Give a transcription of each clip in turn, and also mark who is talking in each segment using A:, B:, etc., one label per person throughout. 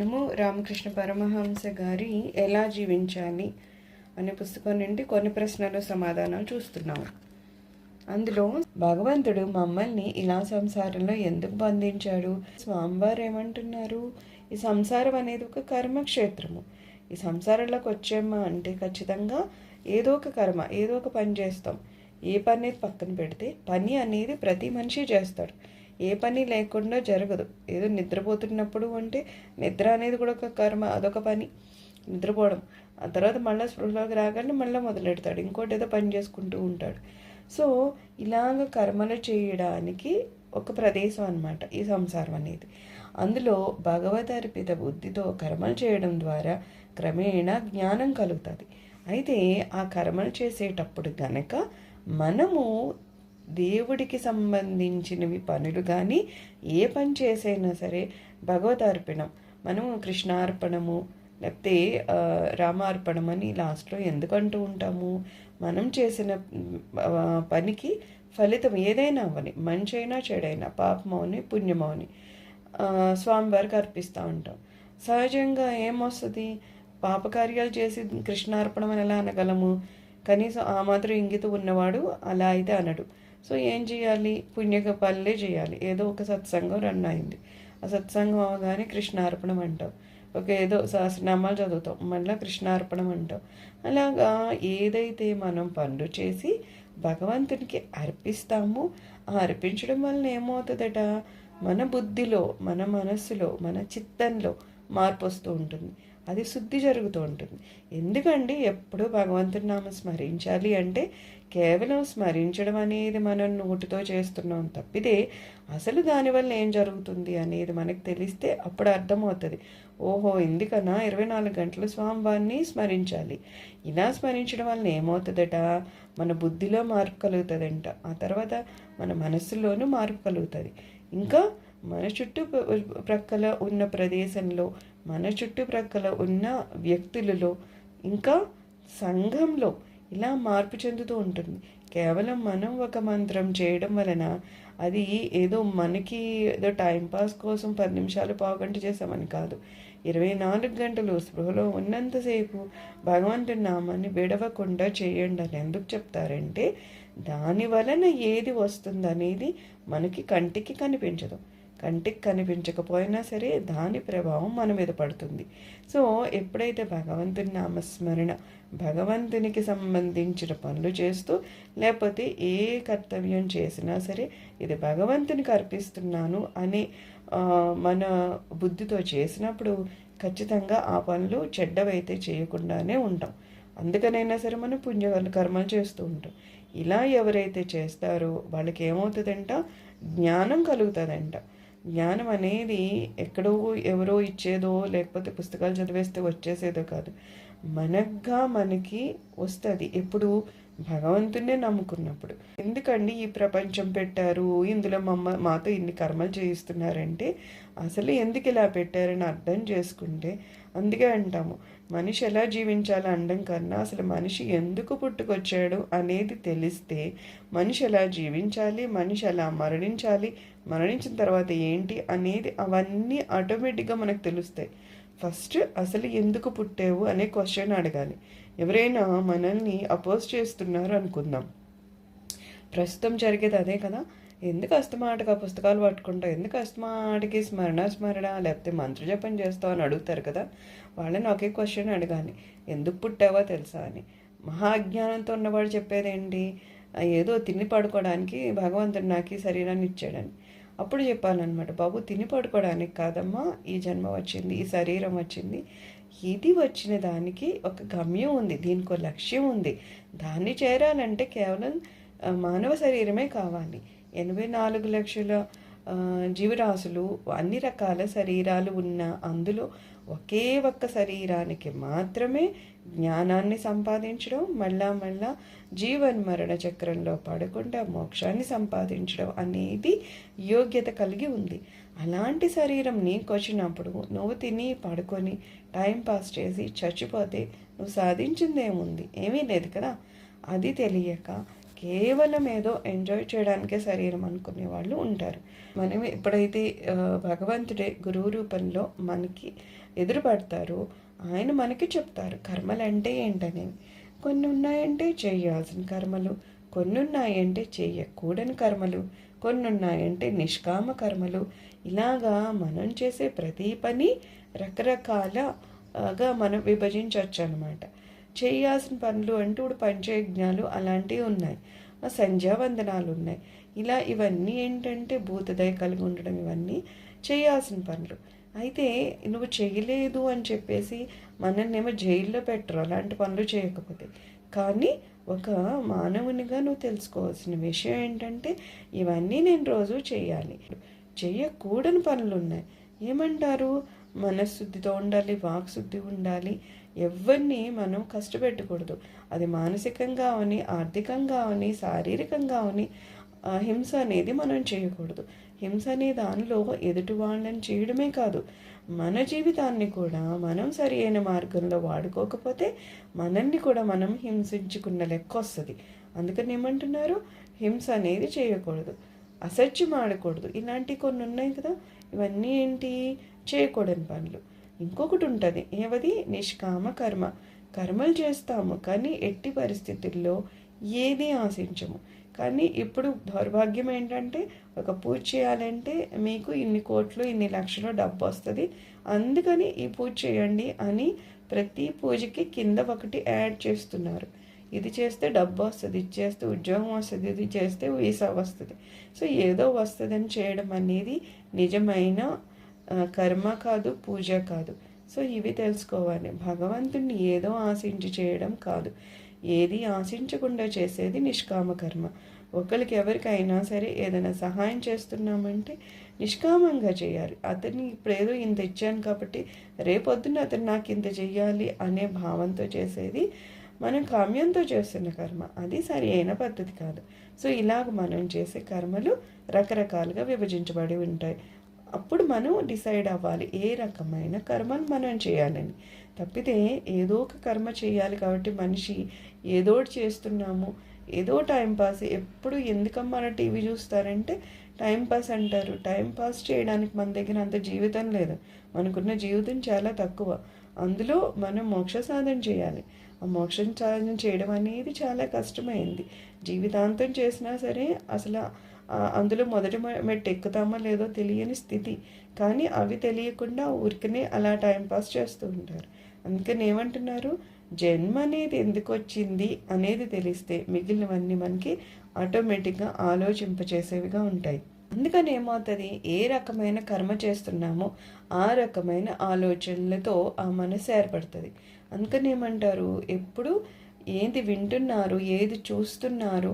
A: మనము రామకృష్ణ పరమహంస గారి ఎలా జీవించాలి అనే పుస్తకం నుండి కొన్ని ప్రశ్నలు సమాధానాలు చూస్తున్నాము అందులో భగవంతుడు మమ్మల్ని ఇలా సంసారంలో ఎందుకు బంధించాడు? స్వామివారు ఏమంటున్నారు? ఈ సంసారం అనేది ఒక కర్మక్షేత్రము. ఈ సంసారంలోకి వచ్చామా అంటే ఖచ్చితంగా ఏదో ఒక కర్మ ఏదో ఒక పని చేస్తాం. ఏ పని అనేది పక్కన పెడితే పని అనేది ప్రతి మనిషి చేస్తాడు. ఏ పని లేకుండా జరగదు. ఏదో నిద్రపోతున్నప్పుడు అంటే నిద్ర అనేది కూడా ఒక కర్మ అదొక పని. నిద్రపోవడం. ఆ తర్వాత మళ్ళీ స్పృహలోకి రాగానే మళ్ళీ మొదలెడతాడు. ఇంకోటి ఏదో పని చేసుకుంటూ ఉంటాడు. సో ఇలాగ కర్మలు చేయడానికి ఒక ప్రదేశం అన్నమాట ఈ సంసారం అనేది. అందులో భగవద్ అర్పిత బుద్ధితో కర్మలు చేయడం ద్వారా క్రమేణా జ్ఞానం కలుగుతుంది. అయితే ఆ కర్మలు చేసేటప్పుడు గనక మనము దేవుడికి సంబంధించినవి పనులు కానీ ఏ పని చేసైనా సరే భగవద్ అర్పణం మనము కృష్ణార్పణము లేకపోతే రామార్పణం అని లాస్ట్లో ఎందుకు అంటూ ఉంటాము? మనం చేసిన పనికి ఫలితం ఏదైనా అవ్వని మంచి అయినా చెడైనా పాపమవని పుణ్యమవని స్వామివారికి అర్పిస్తూ ఉంటాం. సహజంగా ఏమొస్తుంది? పాపకార్యాలు చేసి కృష్ణార్పణం అని ఎలా అనగలము? కనీసం ఆ మాత్రం ఇంగిత ఉన్నవాడు అలా అయితే అనడు. సో ఏం చేయాలి? పుణ్యక పనులే చేయాలి. ఏదో ఒక సత్సంగం రన్ అయింది. ఆ సత్సంగం అవగానే కృష్ణార్పణం అంటాం ఒక ఏదో సహస్రనామాలు చదువుతాం మళ్ళీ కృష్ణార్పణం అంటాం అలాగా ఏదైతే మనం పనులు చేసి భగవంతునికి అర్పిస్తామో ఆ అర్పించడం వలన ఏమవుతుందట? మన బుద్ధిలో మన మనస్సులో మన చిత్తంలో మార్పు వస్తూ ఉంటుంది. అది శుద్ధి జరుగుతూ ఉంటుంది. ఎందుకండి? ఎప్పుడూ భగవంతుని నామం స్మరించాలి అంటే కేవలం స్మరించడం అనేది మనం నోటితో చేస్తున్నాం తప్పితే అసలు దానివల్ల ఏం జరుగుతుంది అనేది మనకు తెలిస్తే అప్పుడు అర్థమవుతుంది. ఓహో ఎందుకన్నా? ఇరవై నాలుగు గంటలు స్వామివారిని స్మరించాలి. ఇలా స్మరించడం వల్ల ఏమవుతుందట? మన బుద్ధిలో మార్పు కలుగుతుందంట. ఆ తర్వాత మన మనస్సులోనూ మార్పు కలుగుతుంది. ఇంకా మన చుట్టూ ప్రక్కల ఉన్న ప్రదేశంలో మన చుట్టుప్రక్కల ఉన్న వ్యక్తులలో ఇంకా సంఘంలో ఇలా మార్పు చెందుతూ ఉంటుంది. కేవలం మనం ఒక మంత్రం చేయడం వలన అది ఏదో మనకి ఏదో టైంపాస్ కోసం పది నిమిషాలు పావుగంట చేసామని కాదు. ఇరవై నాలుగు గంటలు స్పృహలో ఉన్నంతసేపు భగవంతుడి నామాన్ని విడవకుండా చేయండి అని ఎందుకు చెప్తారంటే దాని వలన ఏది వస్తుందనేది మనకి కంటికి కనిపించదు. కంటికి కనిపించకపోయినా సరే దాని ప్రభావం మన మీద పడుతుంది. సో ఎప్పుడైతే భగవంతుని నామస్మరణ భగవంతునికి సంబంధించిన పనులు చేస్తూ లేకపోతే ఏ కర్తవ్యం చేసినా సరే ఇది భగవంతునికి అర్పిస్తున్నాను అనే మన బుద్ధితో చేసినప్పుడు ఖచ్చితంగా ఆ పనులు చెడ్డవైతే చేయకుండానే ఉంటాం. అందుకనైనా సరే మనం పుణ్య కర్మలు చేస్తూ ఉంటాం. ఇలా ఎవరైతే చేస్తారో వాళ్ళకి ఏమవుతుందంట జ్ఞానం కలుగుతుందంట. జ్ఞానం అనేది ఎక్కడో ఎవరో ఇచ్చేదో లేకపోతే పుస్తకాలు చదివేస్తే వచ్చేసేదో కాదు. మనగ్గా మనకి వస్తుంది. ఎప్పుడు భగవంతున్నే నమ్ముకున్నప్పుడు. ఎందుకండి ఈ ప్రపంచం పెట్టారు? ఇందులో మమ్మ మాతో ఇన్ని కర్మలు చేయిస్తున్నారంటే అసలు ఎందుకు ఇలా పెట్టారని అర్థం చేసుకుంటే అందుకే అంటాము. మనిషి ఎలా జీవించాలో అనడం కన్నా అసలు మనిషి ఎందుకు పుట్టుకొచ్చాడు అనేది తెలిస్తే మనిషి ఎలా జీవించాలి? మనిషి ఎలా మరణించాలి? మరణించిన తర్వాత ఏంటి అనేది అవన్నీ ఆటోమేటిక్గా మనకు తెలుస్తాయి. ఫస్ట్ అసలు ఎందుకు పుట్టావు అనే క్వశ్చన్ అడగాలి. ఎవరైనా మనల్ని అపోజ్ చేస్తున్నారు అనుకుందాం. ప్రస్తుతం జరిగేది అదే కదా? ఎందుకు అస్తమాటగా పుస్తకాలు పట్టుకుంటావు? ఎందుకు అస్తమాటకి స్మరణ స్మరణ లేకపోతే మంత్రజపం చేస్తావు అని అడుగుతారు కదా? వాళ్ళని ఒకే క్వశ్చన్ అడగాలి. ఎందుకు పుట్టావో తెలుసా అని. మహాజ్ఞానంతో ఉన్నవాడు చెప్పేదేంటి? ఏదో తిని పడుకోవడానికి భగవంతుడు నాకు ఈ శరీరాన్ని ఇచ్చాడని. అప్పుడు చెప్పాలన్నమాట బాబు తిని పడుకోవడానికి కాదమ్మా ఈ జన్మ వచ్చింది ఈ శరీరం వచ్చింది. ఇది వచ్చిన దానికి ఒక గమ్యం ఉంది దీనికి ఒక లక్ష్యం ఉంది. దాన్ని చేరాలంటే కేవలం మానవ శరీరమే కావాలి. ఎనభై నాలుగు లక్షల జీవరాశులు అన్ని రకాల శరీరాలు ఉన్న అందులో ఒకే ఒక్క శరీరానికి మాత్రమే జ్ఞానాన్ని సంపాదించడం మళ్ళా మళ్ళా జీవన్ మరణ చక్రంలో పడకుండా మోక్షాన్ని సంపాదించడం అనేది యోగ్యత కలిగి ఉంది. అలాంటి శరీరం నీకు వచ్చినప్పుడు నువ్వు తిని పడుకొని టైం పాస్ చేసి చచ్చిపోతే నువ్వు సాధించిందేముంది? ఏమీ లేదు కదా? అది తెలియక కేవలం ఏదో ఎంజాయ్ చేయడానికే శరీరం అనుకునే వాళ్ళు ఉంటారు. మనం ఎప్పుడైతే భగవంతుడే గురువు రూపంలో మనకి ఎదురుపడతారో ఆయన మనకి చెప్తారు కర్మలు అంటే ఏంటనేవి కొన్ని ఉన్నాయంటే చేయాల్సిన కర్మలు కొన్ని ఉన్నాయంటే చేయకూడని కర్మలు కొన్ని ఉన్నాయంటే నిష్కామ కర్మలు. ఇలాగా మనం చేసే ప్రతి పని రకరకాలగా మనం విభజించవచ్చు అనమాట చేయాల్సిన పనులు అంటూ ఇప్పుడు పంచయజ్ఞాలు అలాంటివి ఉన్నాయి. సంధ్యావందనాలు ఉన్నాయి ఇలా ఇవన్నీ ఏంటంటే భూతదయ కలిగి ఉండడం ఇవన్నీ చేయాల్సిన పనులు. అయితే నువ్వు చేయలేదు అని చెప్పేసి మనల్నేమో జైల్లో పెట్టరు. అలాంటి పనులు చేయకపోతే. కానీ ఒక మానవునిగా నువ్వు తెలుసుకోవాల్సిన విషయం ఏంటంటే ఇవన్నీ నేను రోజు చేయాలి. చేయకూడని పనులు ఉన్నాయి ఏమంటారు? మనశుద్ధితో ఉండాలి వాక్శుద్ధి ఉండాలి ఎవరిని మనం కష్టపెట్టకూడదు. అది మానసికంగా అవని ఆర్థికంగా అవని శారీరకంగా అవని హింస అనేది మనం చేయకూడదు. హింస అనే దానిలో ఎదుటి వాళ్ళని చేయడమే కాదు మన జీవితాన్ని కూడా మనం సరి అయిన మార్గంలో వాడుకోకపోతే మనల్ని కూడా మనం హింసించుకున్న లెక్క వస్తుంది. అందుకని ఏమంటున్నారు? హింస అనేది చేయకూడదు. అసత్యం ఆడకూడదు. ఇలాంటివి కొన్ని ఉన్నాయి కదా ఇవన్నీ ఏంటి? చేయకూడని పనులు. ఇంకొకటి ఉంటుంది. ఏవది? నిష్కామ కర్మ. కర్మలు చేస్తాము కానీ ఎట్టి పరిస్థితుల్లో ఏది ఆశించము. కానీ ఇప్పుడు దౌర్భాగ్యం ఏంటంటే ఒక పూజ చేయాలంటే మీకు ఇన్ని కోట్లు ఇన్ని లక్షలు డబ్బు వస్తుంది. అందుకని ఈ పూజ చేయండి అని ప్రతి పూజకి కింద ఒకటి యాడ్ చేస్తున్నారు. ఇది చేస్తే డబ్బు వస్తుంది ఇది చేస్తే ఉద్యోగం వస్తుంది ఇది చేస్తే వీసా వస్తుంది. సో ఏదో వస్తుందని చేయడం అనేది నిజమైన కర్మ కాదు పూజ కాదు. సో ఇవి తెలుసుకోవాలి. భగవంతుణ్ణి ఏదో ఆశించి చేయడం కాదు. ఏది ఆశించకుండా చేసేది నిష్కామ కర్మ. ఒకరికి ఎవరికైనా సరే ఏదైనా సహాయం చేస్తున్నామంటే నిష్కామంగా చేయాలి. అతన్ని ఇప్పుడు ఏదో ఇంత ఇచ్చాను కాబట్టి రేపొద్దున అతను నాకు ఇంత చెయ్యాలి అనే భావంతో చేసేది మనం కామ్యంతో చేస్తున్న కర్మ. అది సరి అయిన పద్ధతి కాదు. సో ఇలాగ మనం చేసే కర్మలు రకరకాలుగా విభజించబడి ఉంటాయి. అప్పుడు మనం డిసైడ్ అవ్వాలి ఏ రకమైన కర్మను మనం చేయాలని. తప్పితే ఏదో ఒక కర్మ చేయాలి కాబట్టి మనిషి ఏదో ఒకటి చేస్తున్నాము ఏదో టైంపాస్ ఎప్పుడు ఎందుకమ్మా మన టీవీ చూస్తారంటే టైంపాస్ అంటారు. టైంపాస్ చేయడానికి మన దగ్గర అంత జీవితం లేదు. మనకున్న జీవితం చాలా తక్కువ. అందులో మనం మోక్ష సాధన చేయాలి. ఆ మోక్ష సాధన చేయడం అనేది చాలా కష్టమైంది. జీవితాంతం చేసినా సరే అసలు అందులో మొదటి మెట్టు ఎక్కుతామో లేదో తెలియని స్థితి. కానీ అవి తెలియకుండా ఊరికనే అలా టైంపాస్ చేస్తూ ఉంటారు. అందుకని ఏమంటున్నారు? జన్మ అనేది ఎందుకు వచ్చింది అనేది తెలిస్తే మిగిలినవన్నీ మనకి ఆటోమేటిక్గా ఆలోచింపచేసేవిగా ఉంటాయి. అందుకని ఏమవుతుంది? ఏ రకమైన కర్మ చేస్తున్నామో ఆ రకమైన ఆలోచనలతో ఆ మనసు ఏర్పడుతుంది. అందుకని ఏమంటారు? ఎప్పుడు ఏది వింటున్నారు ఏది చూస్తున్నారు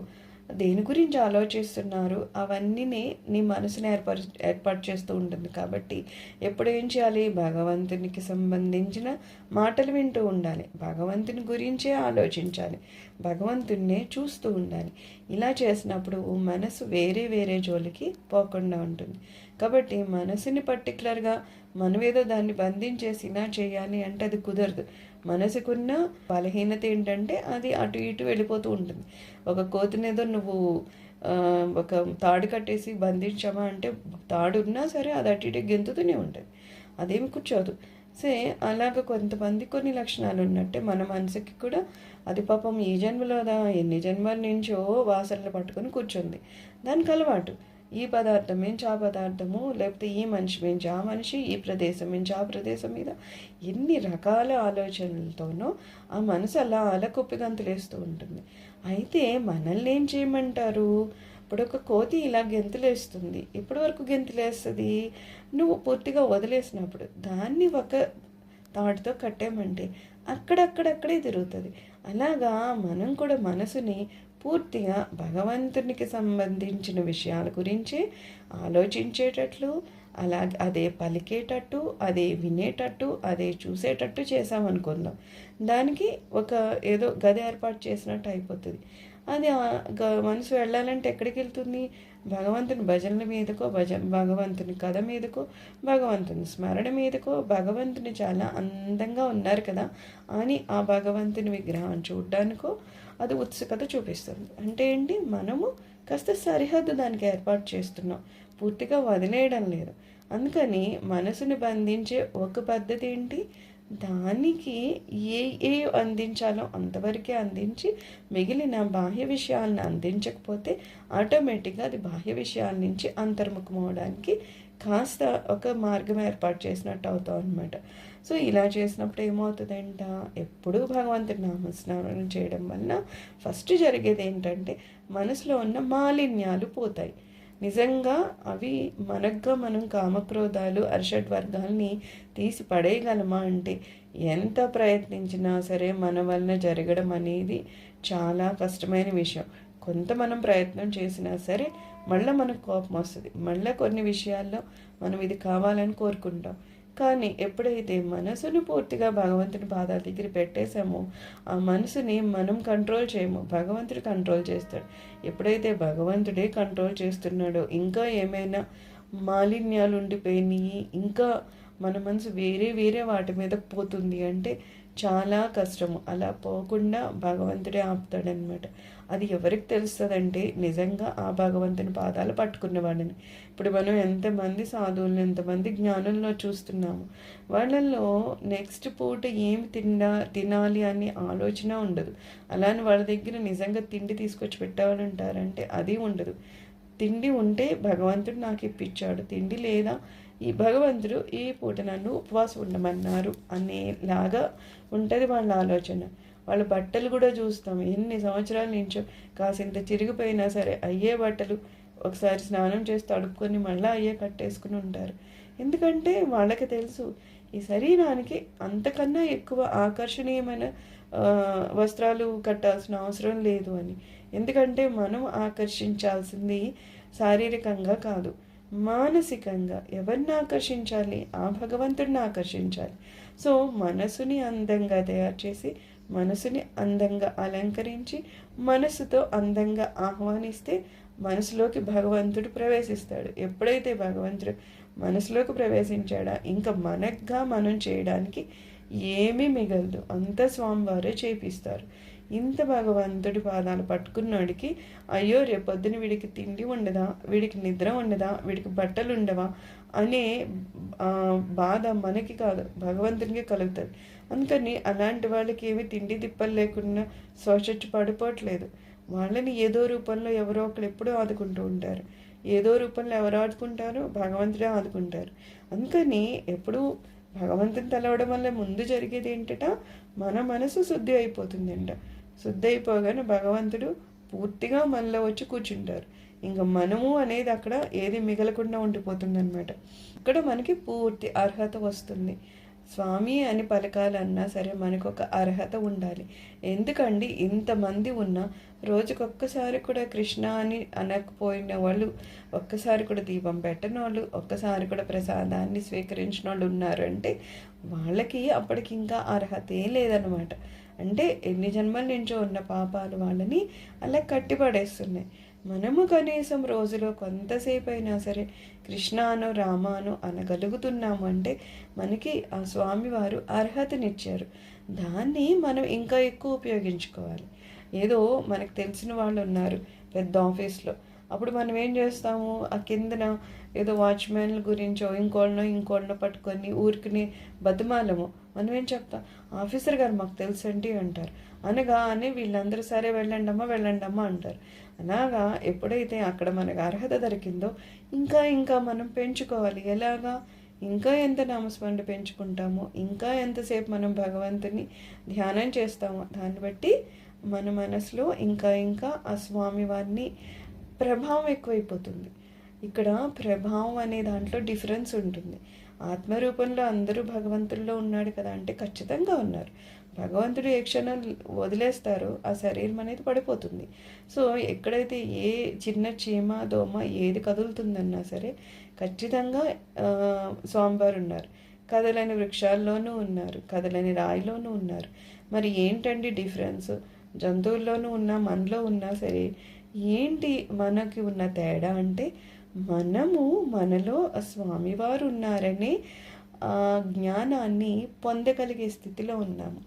A: దేని గురించి ఆలోచిస్తున్నారు? అవన్నీ నీ మనసుని ఏర్పరు ఏర్పాటు చేస్తూ ఉంటుంది. కాబట్టి ఎప్పుడు ఏం చేయాలి? భగవంతునికి సంబంధించిన మాటలు వింటూ ఉండాలి. భగవంతుని గురించే ఆలోచించాలి. భగవంతున్నే చూస్తూ ఉండాలి. ఇలా చేసినప్పుడు మనసు వేరే వేరే జోలికి పోకుండా ఉంటుంది. కాబట్టి మనసుని పర్టికులర్గా మనమేదో దాన్ని బంధించేసి ఇలా చేయాలి అంటే అది కుదరదు. మనసుకున్న బలహీనత ఏంటంటే అది అటు ఇటు వెళ్ళిపోతూ ఉంటుంది. ఒక కోతినేదో నువ్వు ఒక తాడు కట్టేసి బంధించామా అంటే తాడు ఉన్నా సరే అది అటు ఇటు గెంతుతూనే ఉంటుంది. అదేమి కూర్చోదు. సే అలాగ కొంతమంది కొన్ని లక్షణాలు ఉన్నట్టే మన మనసుకి కూడా అది పాపం ఈ జన్మలోదా ఎన్ని జన్మల నుంచో వాసనలు పట్టుకొని కూర్చుంది. దానికి అలవాటు. ఈ పదార్థం మించి ఆ పదార్థము? లేకపోతే ఈ మనిషి మించి ఆ మనిషి? ఈ ప్రదేశం మించి ఆ ప్రదేశం మీద? ఎన్ని రకాల ఆలోచనలతోనో ఆ మనసు అలా అలకొప్పిగంతులేస్తూ ఉంటుంది. అయితే మనల్ని ఏం చేయమంటారు? ఇప్పుడు ఒక కోతి ఇలా గెంతులేస్తుంది. ఇప్పటి వరకు గెంతులేస్తుంది. నువ్వు పూర్తిగా వదిలేసినప్పుడు దాన్ని ఒక తాడుతో కట్టామంటే అక్కడక్కడక్కడే తిరుగుతుంది. అలాగా మనం కూడా మనసుని పూర్తిగా భగవంతునికి సంబంధించిన విషయాల గురించి ఆలోచించేటట్లు అలాగే అదే పలికేటట్టు అదే వినేటట్టు అదే చూసేటట్టు చేసామనుకుందాం దానికి ఒక ఏదో గది ఏర్పాటు చేసినట్టు అయిపోతుంది. అది గ- మనసు వెళ్ళాలంటే ఎక్కడికి వెళ్తుంది? భగవంతుని భజనల మీదకో భజ భగవంతుని కథ మీదకో భగవంతుని స్మరణ మీదకో భగవంతుని చాలా అందంగా ఉన్నారు కదా? అని ఆ భగవంతుని విగ్రహం చూడడానికో అది ఉత్సుకత చూపిస్తుంది. అంటే ఏంటి? మనము కాస్త సరిహద్దు దానికి ఏర్పాటు చేస్తున్నాం. పూర్తిగా వదిలేయడం లేదు. అందుకని మనసుని బంధించే ఒక పద్ధతి ఏంటి? దానికి ఏ ఏ అందించాలో అంతవరకే అందించి మిగిలిన బాహ్య విషయాలను అందించకపోతే ఆటోమేటిక్గా అది బాహ్య విషయాల నుంచి అంతర్ముఖం అవడానికి కాస్త ఒక మార్గం ఏర్పాటు చేసినట్టు అవుతాం అనమాట సో ఇలా చేసినప్పుడు ఏమవుతుందంట? ఎప్పుడూ భగవంతుడి నామస్నానం చేయడం వలన ఫస్ట్ జరిగేది ఏంటంటే మనసులో ఉన్న మాలిన్యాలు పోతాయి. నిజంగా అవి మనగ్గా మనం కామక్రోధాలు అరిషడ్ వర్గాల్ని తీసి పడేయగలమా అంటే ఎంత ప్రయత్నించినా సరే మన వలన జరగడం అనేది చాలా కష్టమైన విషయం. కొంత మనం ప్రయత్నం చేసినా సరే మళ్ళీ మనకు కోపం వస్తుంది. మళ్ళీ కొన్ని విషయాల్లో మనం ఇది కావాలని కోరుకుంటాం. కానీ ఎప్పుడైతే మనసుని పూర్తిగా భగవంతుని పాదాల దగ్గర పెట్టేశామో ఆ మనసుని మనం కంట్రోల్ చేయము. భగవంతుడు కంట్రోల్ చేస్తాడు. ఎప్పుడైతే భగవంతుడే కంట్రోల్ చేస్తున్నాడో ఇంకా ఏమైనా మాలిన్యాలు ఉండిపోయినాయి ఇంకా మన మనసు వేరే వేరే వాటి మీద పోతుంది అంటే చాలా కష్టము. అలా పోకుండా భగవంతుడే ఆపుతాడనమాట అది ఎవరికి తెలుస్తుందంటే నిజంగా ఆ భగవంతుని పాదాలు పట్టుకున్నవాడిని ఇప్పుడు మనం ఎంతమంది సాధువులను ఎంతమంది జ్ఞానంలో చూస్తున్నాము వాళ్ళల్లో నెక్స్ట్ పూట ఏమి తిండా తినాలి అని ఆలోచన ఉండదు. అలానే వాళ్ళ దగ్గర నిజంగా తిండి తీసుకొచ్చి పెట్టేవాళ్ళు ఉంటారంటే అది ఉండదు. తిండి ఉంటే భగవంతుడు నాకు ఇప్పించాడు తిండి లేదా ఈ భగవంతుడు ఈ పూట నన్ను ఉపవాసం ఉండమన్నారు అనేలాగా ఉంటుంది వాళ్ళ ఆలోచన. వాళ్ళ బట్టలు కూడా చూస్తాం. ఎన్ని సంవత్సరాల నుంచో కాసింత చిరిగిపోయినా సరే అయ్యే బట్టలు ఒకసారి స్నానం చేసి తడుపుకొని మళ్ళీ అయ్యే కట్టేసుకుని ఉంటారు. ఎందుకంటే వాళ్ళకి తెలుసు ఈ శరీరానికి అంతకన్నా ఎక్కువ ఆకర్షణీయమైన వస్త్రాలు కట్టాల్సిన అవసరం లేదు అని. ఎందుకంటే మనం ఆకర్షించాల్సింది శారీరకంగా కాదు మానసికంగా. ఎవరిని ఆకర్షించాలి? ఆ భగవంతుడిని ఆకర్షించాలి. సో మనసుని అందంగా తయారు చేసి మనసుని అందంగా అలంకరించి మనసుతో అందంగా ఆహ్వానిస్తే మనసులోకి భగవంతుడు ప్రవేశిస్తాడు. ఎప్పుడైతే భగవంతుడు మనసులోకి ప్రవేశించాడా ఇంకా మనగ్గా మనం చేయడానికి ఏమీ మిగలదు. అంత స్వామివారే చేపిస్తారు. ఇంత భగవంతుడి పాదాలు పట్టుకున్నాడికి అయ్యో రేపొద్దున వీడికి తిండి ఉండదా? వీడికి నిద్ర ఉండదా? వీడికి బట్టలు ఉండవా అనే బాధ మనకి కాదు. భగవంతునికి కలుగుతుంది. అందుకని అలాంటి వాళ్ళకి ఏమి తిండి తిప్పలు లేకుండా శోషించి పడిపోవట్లేదు. వాళ్ళని ఏదో రూపంలో ఎవరో ఒకరు ఎప్పుడూ ఆదుకుంటూ ఉంటారు. ఏదో రూపంలో ఎవరు ఆదుకుంటారో భగవంతుడే ఆదుకుంటారు. అందుకని ఎప్పుడూ భగవంతుని తలవడం వల్ల ముందు జరిగేది ఏంటట? మన మనసు శుద్ధి అయిపోతుందంట. శుద్ధి అయిపోగానే భగవంతుడు పూర్తిగా మనలో వచ్చి కూర్చుంటారు. ఇంకా మనము అనేది అక్కడ ఏది మిగలకుండా ఉండిపోతుందన్నమాట. ఇక్కడ మనకి పూర్తి అర్హత వస్తుంది. స్వామి అని పలకాలన్నా సరే మనకు ఒక అర్హత ఉండాలి. ఎందుకండి? ఇంతమంది ఉన్నా రోజుకొక్కసారి కూడా కృష్ణ అని అనకపోయిన వాళ్ళు ఒక్కసారి కూడా దీపం పెట్టని వాళ్ళు ఒక్కసారి కూడా ప్రసాదాన్ని స్వీకరించిన వాళ్ళు ఉన్నారంటే వాళ్ళకి అప్పటికి ఇంకా అర్హతే లేదనమాట అంటే ఎన్ని జన్మల నుంచో ఉన్న పాపాలు వాళ్ళని అలా కట్టిపడేస్తున్నాయి. మనము కనీసం రోజులో కొంతసేపు అయినా సరే కృష్ణాను రామాను అనగలుగుతున్నాము అంటే మనకి ఆ స్వామివారు అర్హతనిచ్చారు. దాన్ని మనం ఇంకా ఎక్కువ ఉపయోగించుకోవాలి. ఏదో మనకు తెలిసిన వాళ్ళు ఉన్నారు పెద్ద ఆఫీస్లో. అప్పుడు మనం ఏం చేస్తాము? ఆ కిందన ఏదో వాచ్మెన్ల గురించో ఇంకోళ్ళనో ఇంకోళ్ళనో పట్టుకొని ఊరికి బతిమాలము. మనం ఏం చెప్తాం? ఆఫీసర్ గారు మాకు తెలుసండి అంటారు. అనగా అని వీళ్ళందరూ సరే వెళ్ళండమ్మా వెళ్ళండమ్మా అంటారు. అలాగా ఎప్పుడైతే అక్కడ మనకు అర్హత దొరికిందో ఇంకా ఇంకా మనం పెంచుకోవాలి. ఎలాగా? ఇంకా ఎంత నామస్మరణ పెంచుకుంటామో ఇంకా ఎంతసేపు మనం భగవంతుని ధ్యానం చేస్తామో దాన్ని బట్టి మన మనసులో ఇంకా ఇంకా ఆ స్వామి వారిని ప్రభావం ఎక్కువైపోతుంది. ఇక్కడ ప్రభావం అనే దాంట్లో డిఫరెన్స్ ఉంటుంది. ఆత్మరూపంలో అందరూ భగవంతుల్లో ఉన్నాడు కదా అంటే ఖచ్చితంగా ఉన్నారు. భగవంతుడు ఏ క్షణం వదిలేస్తారో ఆ శరీరం అనేది పడిపోతుంది. సో ఎక్కడైతే ఏ చిన్న చీమ దోమ ఏది కదులుతుందన్నా సరే ఖచ్చితంగా స్వామివారు ఉన్నారు. కదలని వృక్షాల్లోనూ ఉన్నారు కదలని రాయిలోనూ ఉన్నారు. మరి ఏంటండి డిఫరెన్స్? జంతువుల్లోనూ ఉన్నా మనలో ఉన్నా సరే ఏంటి మనకి ఉన్న తేడా అంటే మనము మనలో ఆ స్వామివారు ఉన్నారనే ఆ జ్ఞానాన్ని పొందగలిగే స్థితిలో ఉన్నాము.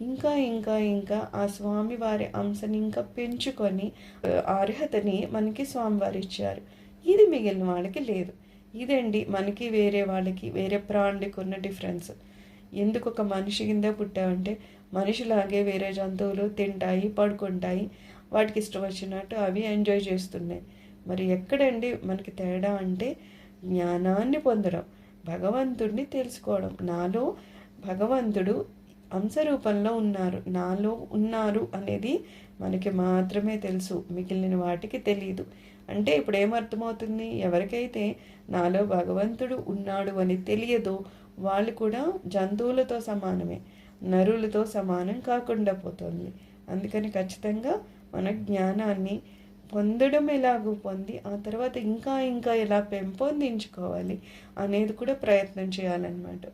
A: ఇంకా ఇంకా ఇంకా ఆ స్వామివారి అంశని ఇంకా పెంచుకొని అర్హతని మనకి స్వామివారు ఇచ్చారు. ఇది మిగిలిన వాళ్ళకి లేదు. ఇదండి మనకి వేరే వాళ్ళకి వేరే ప్రాణులకి ఉన్న డిఫరెన్స్. ఎందుకు ఒక మనిషి కింద పుట్టామంటే మనిషిలాగే వేరే జంతువులు తింటాయి పడుకుంటాయి వాటికి ఇష్టం వచ్చినట్టు అవి ఎంజాయ్ చేస్తున్నాయి. మరి ఎక్కడండి మనకి తేడా అంటే జ్ఞానాన్ని పొందడం భగవంతుడిని తెలుసుకోవడం. నాలో భగవంతుడు అంశరూపంలో ఉన్నారు. నాలో ఉన్నారు అనేది మనకి మాత్రమే తెలుసు. మిగిలిన వాటికి తెలియదు అంటే ఇప్పుడు ఏమర్థమవుతుంది? ఎవరికైతే నాలో భగవంతుడు ఉన్నాడు అని తెలియదో వాళ్ళు కూడా జంతువులతో సమానమే. నరులతో సమానం కాకుండా పోతుంది. అందుకని ఖచ్చితంగా మన జ్ఞానాన్ని పొందడం ఎలాగో పొంది ఆ తర్వాత ఇంకా ఇంకా ఎలా పెంపొందించుకోవాలి అనేది కూడా ప్రయత్నం చేయాలన్నమాట.